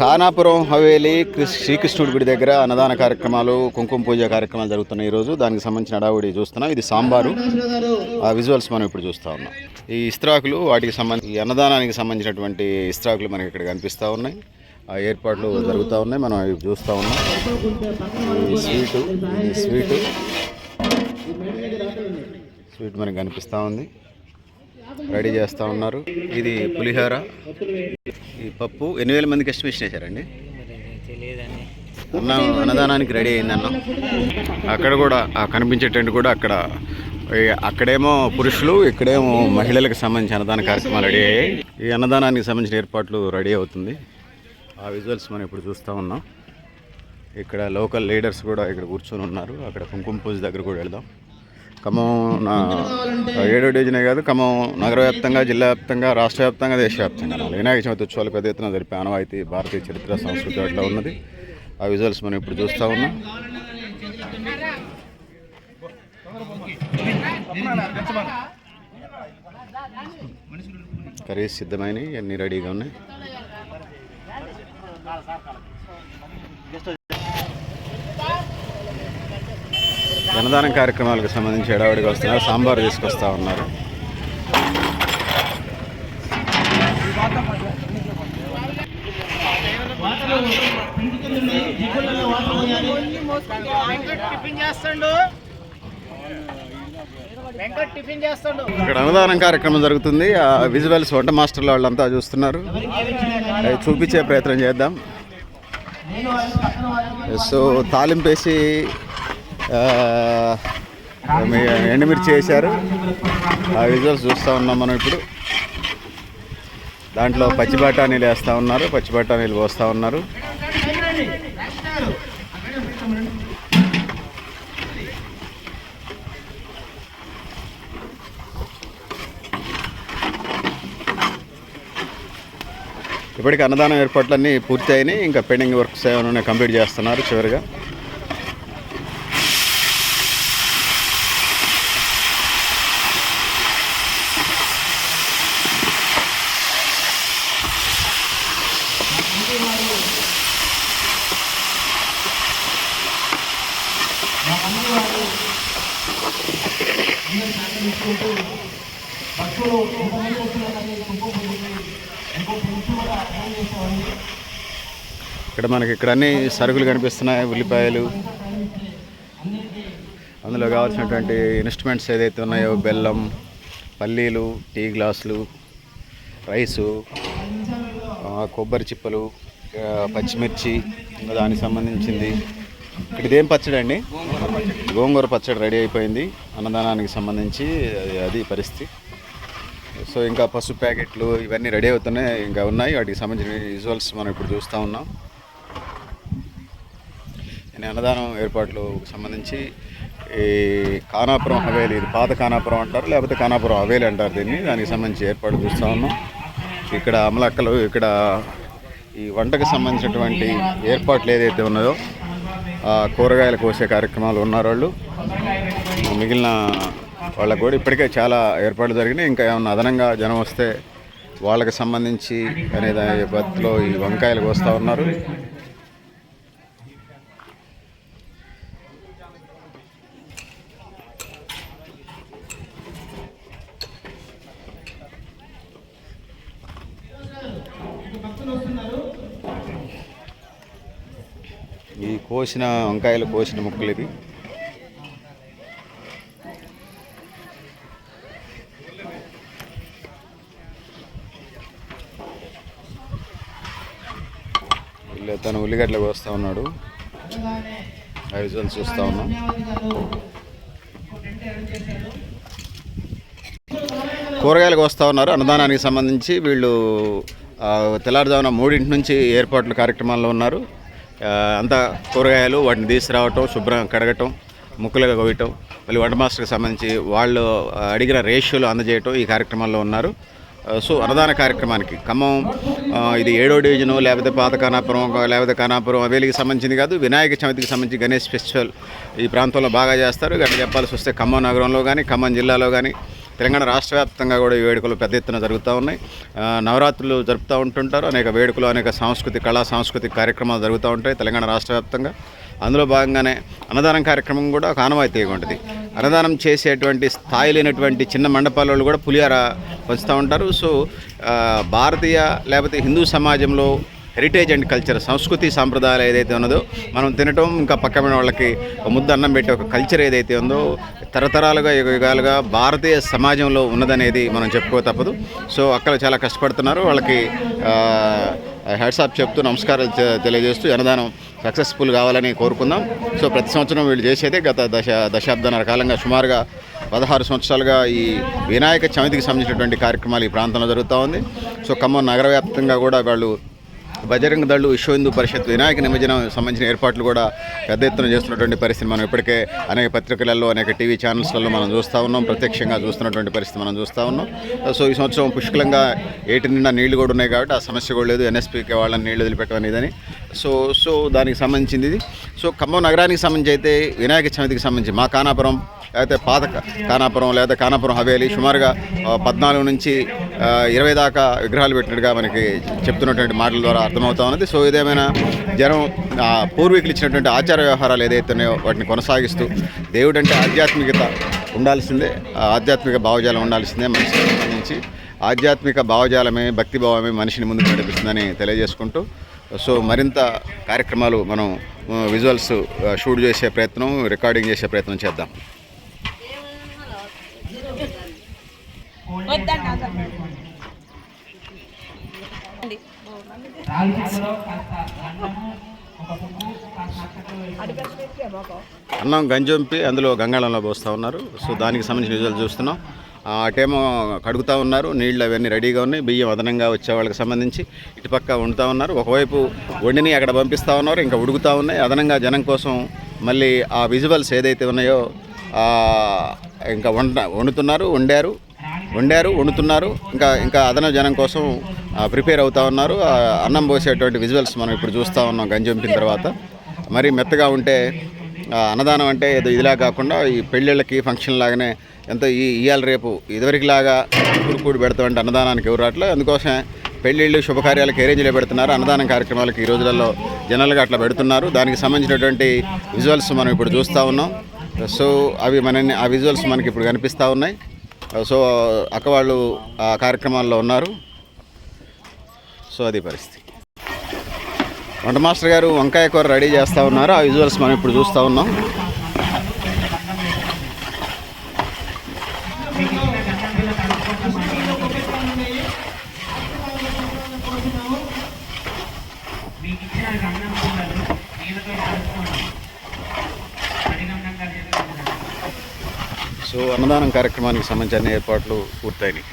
ఖానాపురం హవేలీ శ్రీకృష్ణుడి గుడి దగ్గర అన్నదాన కార్యక్రమాలు కుంకుమ పూజ కార్యక్రమాలు జరుగుతున్నాయి ఈరోజు దానికి సంబంధించిన అడావుడి చూస్తున్నాం. ఇది సాంబారు. ఆ విజువల్స్ మనం ఇప్పుడు చూస్తూ ఉన్నాం. ఈ ఇస్త్రాకులు వాటికి సంబంధించి ఈ అన్నదానానికి సంబంధించినటువంటి ఇస్త్రాకులు మనకి ఇక్కడ కనిపిస్తూ ఉన్నాయి. ఆ ఏర్పాట్లు జరుగుతూ ఉన్నాయి. మనం అవి చూస్తూ ఉన్నాం. ఈ స్వీటు ఈ స్వీటు. స్వీట్ మనకి కనిపిస్తూ ఉంది. రెడీ చేస్తూ ఉన్నారు. ఇది పులిహోర. ఈ పప్పు ఎన్ని వేల మందికి ఎస్టిమేషన్ వేశారండి అన్నం అన్నదానానికి రెడీ అయింది అన్నం. అక్కడ కూడా కనిపించేటట్టు కనిపించే టెంట్ కూడా అక్కడ. అక్కడేమో పురుషులు ఇక్కడేమో మహిళలకు సంబంధించిన అన్నదాన కార్యక్రమాలు రెడీ అయ్యాయి. ఈ అన్నదానానికి సంబంధించిన ఏర్పాట్లు రెడీ అవుతుంది. ఆ విజువల్స్ మనం ఇప్పుడు చూస్తూ ఉన్నాం. ఇక్కడ లోకల్ లీడర్స్ కూడా ఇక్కడ కూర్చొని ఉన్నారు. అక్కడ కుంకుమ పూజ దగ్గర కూడా వెళ్దాం. ఖమ్మం నా ఏడో డివిజనే కాదు ఖమ్మం నగర వ్యాప్తంగా జిల్లా వ్యాప్తంగా రాష్ట్ర వ్యాప్తంగా దేశవ్యాప్తంగా వినాయక చవితి ఉత్సవాలు పెద్ద ఎత్తున జరిపే ఆనవాయితీ భారతీయ చరిత్ర సంస్కృతి అట్లా ఉన్నది. ఆ విజువల్స్ మనం ఇప్పుడు చూస్తూ ఉన్నాం. కర్రీస్ సిద్ధమైనవి అన్నీ రెడీగా ఉన్నాయి. అన్నదానం కార్యక్రమాలకు సంబంధించి ఎడావిడిగా వస్తున్నారు. సాంబార్ తీసుకొస్తా ఉన్నారు. ఇక్కడ అన్నదానం కార్యక్రమం జరుగుతుంది. ఆ విజువల్స్ వంట మాస్టర్లు వాళ్ళంతా చూస్తున్నారు. చూపించే ప్రయత్నం చేద్దాం. సో తాలింపేసి ఎండుమిర్చి వేశారు ఆ విజువల్స్ చూస్తూ ఉన్నాం మనం ఇప్పుడు. దాంట్లో పచ్చి బఠానీలు వేస్తూ ఉన్నారు. పచ్చి బఠానీలు పోస్తూ ఉన్నారు. ఇప్పటికి అన్నదానం ఏర్పాట్లన్నీ పూర్తయినాయి. ఇంకా పెండింగ్ వర్క్స్ ఏమైనా కంప్లీట్ చేస్తున్నారు చివరిగా. ఇక్కడ మనకి ఇక్కడ అన్ని సరుకులు కనిపిస్తున్నాయి ఉల్లిపాయలు. అందులో కావాల్సినటువంటి ఇన్స్ట్రుమెంట్స్ ఏదైతే ఉన్నాయో బెల్లం పల్లీలు టీ గ్లాసులు రైసు ఆ, కొబ్బరి చిప్పలు పచ్చిమిర్చి ఇంకా దానికి సంబంధించింది. ఇక్కడ ఇదేం పచ్చడి అండి గోంగూర పచ్చడి రెడీ అయిపోయింది. అన్నదానానికి సంబంధించి అది- పరిస్థితి. సో ఇంకా పసుపు ప్యాకెట్లు ఇవన్నీ రెడీ అవుతున్నాయి. ఇంకా ఉన్నాయి. వాటికి సంబంధించిన విజువల్స్ మనం ఇప్పుడు చూస్తూ ఉన్నాం. నేను అన్నదానం ఏర్పాట్లు సంబంధించి ఈ కానాపురం హవేలి ఇది పాత కానాపురం అంటారు లేకపోతే కానాపురం హవేలి అంటారు దీన్ని. దానికి సంబంధించి ఏర్పాటు చూస్తూ ఉన్నాం. ఇక్కడ అమలక్కలు ఇక్కడ ఈ వంటకు సంబంధించినటువంటి ఏర్పాట్లు ఏదైతే ఉన్నాయో కూరగాయలు కోసే కార్యక్రమాలు ఉన్నారు వాళ్ళు మిగిలిన వాళ్ళకు కూడా ఇప్పటికే చాలా ఏర్పాట్లు జరిగినాయి. ఇంకా ఏమన్నా అదనంగా జనం వస్తే వాళ్ళకి సంబంధించి అనే దాని పద్ధతిలో ఈ వంకాయలు కోస్తూ ఉన్నారు ఈ కోసిన వంకాయలు కోసిన ముక్కలు ఇది. తను ఉల్లిగడ్డలు కోస్తూ ఉన్నాడు. ఆ చూస్తూ ఉన్నాం. కూరగాయలు కోస్తూ ఉన్నారు. అన్నదానానికి సంబంధించి వీళ్ళు తెల్లారుజామున మూడింటి నుంచి ఏర్పాట్లు కార్యక్రమాల్లో ఉన్నారు. అంతా కూరగాయలు వాటిని తీసుకురావటం శుభ్రం కడగటం ముక్కలుగా కొయ్యటం మళ్ళీ వంట మాస్టర్కి సంబంధించి వాళ్ళు అడిగిన రేషియోలు అందజేయటం ఈ కార్యక్రమంలో ఉన్నారు. సో అన్నదాన కార్యక్రమానికి ఖమ్మం ఇది ఏడో డివిజను లేకపోతే పాత కానాపురం లేకపోతే కానాపురం అవేలికి సంబంధించింది కాదు వినాయక చవితికి సంబంధించి గణేష్ ఫెస్టివల్ ఈ ప్రాంతంలో బాగా చేస్తారు. ఇక్కడ చెప్పాల్సి వస్తే ఖమ్మం నగరంలో కానీ ఖమ్మం జిల్లాలో కానీ తెలంగాణ రాష్ట్ర వ్యాప్తంగా కూడా ఈ వేడుకలు పెద్ద ఎత్తున జరుగుతూ ఉన్నాయి. నవరాత్రులు జరుపుతూ ఉంటుంటారు. అనేక వేడుకలు అనేక సాంస్కృతిక కళా సాంస్కృతిక కార్యక్రమాలు జరుగుతూ ఉంటాయి తెలంగాణ రాష్ట్ర వ్యాప్తంగా. అందులో భాగంగానే అన్నదానం కార్యక్రమం కూడా ఒక ఆనవాయితీగా ఉంటుంది. అన్నదానం చేసేటువంటి స్థాయి లేనటువంటి చిన్న మండపాలలో కూడా పులిహార పంచుతూ ఉంటారు. సో భారతీయ లేకపోతే హిందూ సమాజంలో హెరిటేజ్ అండ్ కల్చర్ సంస్కృతి సాంప్రదాయాలు ఏదైతే ఉన్నదో మనం తినటం ఇంకా పక్కమైన వాళ్ళకి ముద్ద అన్నం పెట్టే ఒక కల్చర్ ఏదైతే ఉందో తరతరాలుగా యుగ యుగాలుగా భారతీయ సమాజంలో ఉన్నదనేది మనం చెప్పుకో తప్పదు. సో అక్కడ చాలా కష్టపడుతున్నారు. వాళ్ళకి హెడ్సాప్ చెప్తూ నమస్కారాలు తెలియజేస్తూ అన్నదానం సక్సెస్ఫుల్ కావాలని కోరుకుందాం. సో ప్రతి సంవత్సరం వీళ్ళు చేసేదే గత దశ దశాబ్దాన్నర కాలంగా సుమారుగా పదహారు సంవత్సరాలుగా ఈ వినాయక చవితికి సంబంధించినటువంటి కార్యక్రమాలు ఈ ప్రాంతంలో జరుగుతూ ఉంది. సో ఖమ్మం నగర వ్యాప్తంగా కూడా వాళ్ళు బజరంగ దళ్ళు విశ్వ హిందూ పరిషత్ వినాయక నిమజ్జనం సంబంధించిన ఏర్పాట్లు కూడా పెద్ద ఎత్తున చేస్తున్నటువంటి పరిస్థితి మనం ఇప్పటికే అనేక పత్రికలలో అనేక టీవీ ఛానల్స్లలో మనం చూస్తూ ఉన్నాం. ప్రత్యక్షంగా చూస్తున్నటువంటి పరిస్థితి మనం చూస్తూ ఉన్నాం. సో ఈ సంవత్సరం పుష్కలంగా ఏటి నిండా నీళ్ళు కూడా ఉన్నాయి కాబట్టి ఆ సమస్య కూడా లేదు. ఎన్ఎస్పీకి వాళ్ళని నీళ్ళు వదిలిపెట్టమనేదని. సో సో దానికి సంబంధించింది ఇది. సో ఖమ్మం నగరానికి సంబంధించి అయితే వినాయక చవితికి సంబంధించి మా కానాపురం లేకపోతే పాత కానాపురం లేదా కానాపురం హవేలి సుమారుగా పద్నాలుగు నుంచి ఇరవై దాకా విగ్రహాలు పెట్టినట్టుగా మనకి చెప్తున్నటువంటి మాటల ద్వారా అర్థమవుతా ఉన్నది. సో ఏదేమైనా జనం పూర్వీకులు ఇచ్చినటువంటి ఆచార వ్యవహారాలు ఏదైతే ఉన్నాయో వాటిని కొనసాగిస్తూ దేవుడు అంటే ఆధ్యాత్మికత ఉండాల్సిందే ఆధ్యాత్మిక భావజాలం ఉండాల్సిందే మనిషికి సంబంధించి. ఆధ్యాత్మిక భావజాలమే భక్తి భావమే మనిషిని ముందుకు నడిపిస్తుందని తెలియజేసుకుంటూ సో మరింత కార్యక్రమాలు మనం విజువల్స్ షూట్ చేసే ప్రయత్నం రికార్డింగ్ చేసే ప్రయత్నం చేద్దాం. అన్నం గంజంపి అందులో గంగాళంలో పోస్తూ ఉన్నారు. సో దానికి సంబంధించిన విజువల్ చూస్తున్నాం. అటేమో కడుగుతూ ఉన్నారు. నీళ్ళు అవన్నీ రెడీగా ఉన్నాయి. బియ్యం అదనంగా వచ్చే వాళ్ళకి సంబంధించి ఇటుపక్క వండుతూ ఉన్నారు. ఒకవైపు వండిని అక్కడ పంపిస్తూ ఉన్నారు. ఇంకా ఉడుకుతూ ఉన్నాయి. అదనంగా జనం కోసం మళ్ళీ ఆ విజువల్స్ ఏదైతే ఉన్నాయో ఇంకా వండ వండుతున్నారు వండారు. వండారు వండుతున్నారు. ఇంకా ఇంకా అదన జనం కోసం ప్రిపేర్ అవుతా ఉన్నారు. ఆ, అన్నం పోసేటువంటి విజువల్స్ మనం ఇప్పుడు చూస్తూ ఉన్నాం గంజొంపిన తర్వాత. మరి మెత్తగా ఉంటే అన్నదానం అంటే ఏదో ఇదిలా కాకుండా ఈ పెళ్ళిళ్ళకి ఫంక్షన్ లాగానే ఎంతో ఈ ఇవాళ రేపు ఇదివరకులాగా కూడి కూడి పెడతామంటే అన్నదానానికి ఎవరు రావట్లేదు. అందుకోసం పెళ్ళిళ్ళు శుభకార్యాలకు ఏరేంజ్లో పెడుతున్నారు? అన్నదానం కార్యక్రమాలకు ఈ రోజులలో జనాలుగా అట్లా పెడుతున్నారు. దానికి సంబంధించినటువంటి విజువల్స్ మనం ఇప్పుడు చూస్తూ ఉన్నాం. సో అవి మన ఆ విజువల్స్ మనకి ఇప్పుడు కనిపిస్తూ ఉన్నాయి. Uh, సో uh, అక్క వాళ్ళు ఆ కార్యక్రమాల్లో ఉన్నారు. సో అది పరిస్థితి. వంట మాస్టర్ గారు వంకాయ కూర రెడీ చేస్తూ ఉన్నారు. ఆ విజువల్స్ మనం ఇప్పుడు చూస్తూ ఉన్నాం. సో అన్నదానం కార్యక్రమానికి సంబంధించిన ఏర్పాట్లు పూర్తయినాయి.